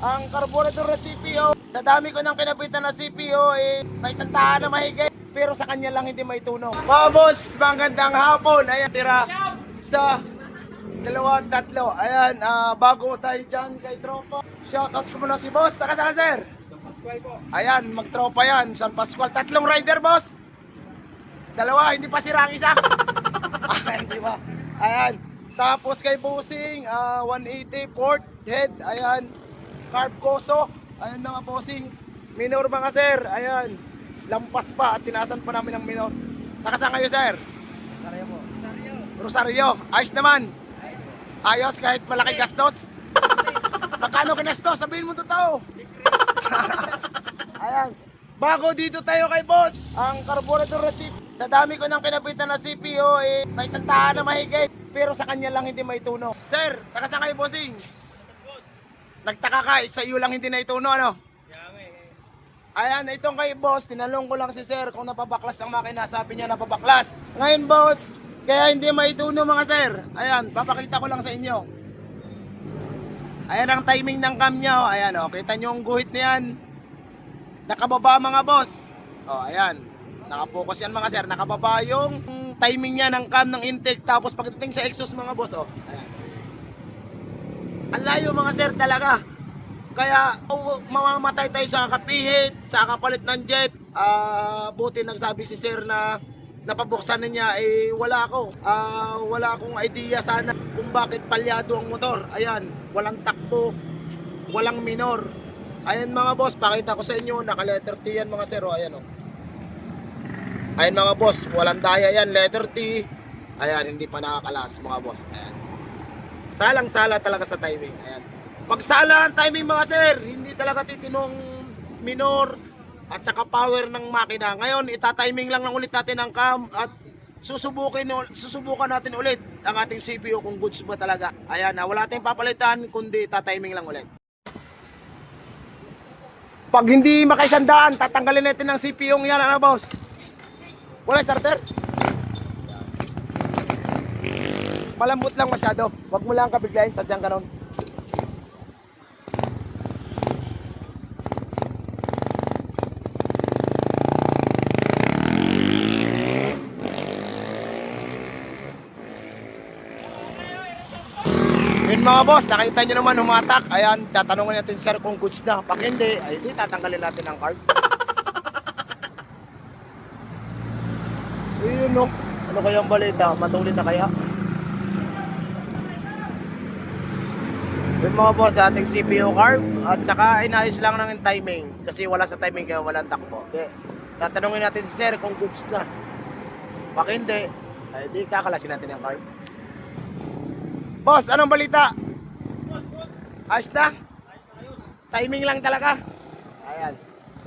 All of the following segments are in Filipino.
ang carburetor na CPO. Sa dami ko ng kinapitan na CPO, eh, may isang tahan na mahigit. Pero sa kanya lang hindi may tunog. Mga boss, magandang hapon. Ayan, tira sa dalawa, tatlo. Ayan, ah, bago tayo dyan kay Tropa. Shoutout ko muna si boss. Taka saan, sir? Ayan, magtropa yan. San Pascual. Tatlong rider, boss. Dalawa, hindi pa sira ang isa. Ayan, di ba? Ayan. Tapos kay Bossing, ah, 180 port head. Ayan. Carb Coso. Ayan mga bossing. Minor mga sir. Ayan. Lampas pa at tinasan pa namin ng minor. Nakasaan kayo, sir? Rosario. Ayos naman. Ayos kahit malaki gastos. Magkano kinastos? Sabihin mo totoo. Ayan. Bago dito tayo kay boss, ang carburetor receipt. Sa dami ko ng kinapitan na CPO, eh, may isang tahan na mahigit. Pero sa kanya lang hindi may tuno. Sir, takasa kayo bossing. Nagtaka ka, sa iyo lang hindi na ituno, ano? Ayan, itong kay boss, tinanong ko lang si sir kung napabaklas ang makina. Sabi niya napabaklas. Ngayon boss, kaya hindi maituno mga sir. Ayan, papakita ko lang sa inyo. Ayan ang timing ng cam niya. Oh. Ayan, oh. kita niyo yung guhit na yan. Nakababa mga boss. Oh, ayan. Nakapokus yan mga sir. Nakababa yung timing niya ng cam ng intake. Tapos pagdating sa exhaust mga boss, oh. Ayan. Ang layo mga sir talaga. Kaya oh, mamamatay tayo sa kapihit, sa kapalit ng jet. Ah, buti nagsabi si sir na napabuksan na niya eh wala ako. Ah, wala akong idea sana kung bakit palyado ang motor. Ayan, walang takbo, walang minor. Ayan mga boss, pakita ko sa inyo, naka letter T yan mga sir, oh, ayan oh. Ayan mga boss, walang daya yan, letter T. Ayan, hindi pa nakakalas mga boss. Ayan. Salang-sala talaga sa timing. Ayan. Pag sala ang timing mga sir, hindi talaga titinong minor at saka power ng makina. Ngayon, itatiming lang lang ulit natin ang cam at susubukin susubukan natin ulit ang ating CPU kung goods ba talaga. Ayan, na wala tayong papalitan kundi tatiming lang ulit. Pag hindi makaisandaan, tatanggalin natin ang CPU ng yan, ano boss? Wala starter? Malambot lang masyado. Huwag mo lang kabiglayin, sadyang ganon. Yun mga boss, nakita nyo naman humatak. Ayan, tatanungin natin sir kung goods na. Pag hindi, ay di tatanggalin natin ang card. Ayun no. Ano kayang balita? Matuloy na kaya? Yun mga boss, ating CPU carb at saka inayos lang ng timing kasi wala sa timing kaya walang takbo. Okay. Tatanungin natin si sir kung goods na. Pag hindi, ay di kakalasin natin ang carb. Boss, anong balita? Ayos na? Timing lang talaga. Ayan.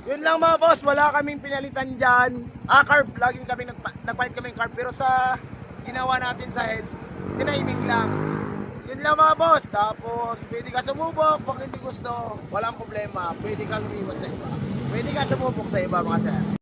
Yun lang mga boss, wala kaming pinalitan dyan. Ah, carb, laging kami nagpa- nagpalit kaming carb. Pero sa ginawa natin sa head, tiniming lang. Yun lang mga boss. Tapos, pwede ka sumubok. Pag hindi gusto, walang problema. Pwede kang lumiwan sa iba. Pwede ka sumubok sa iba mga sir.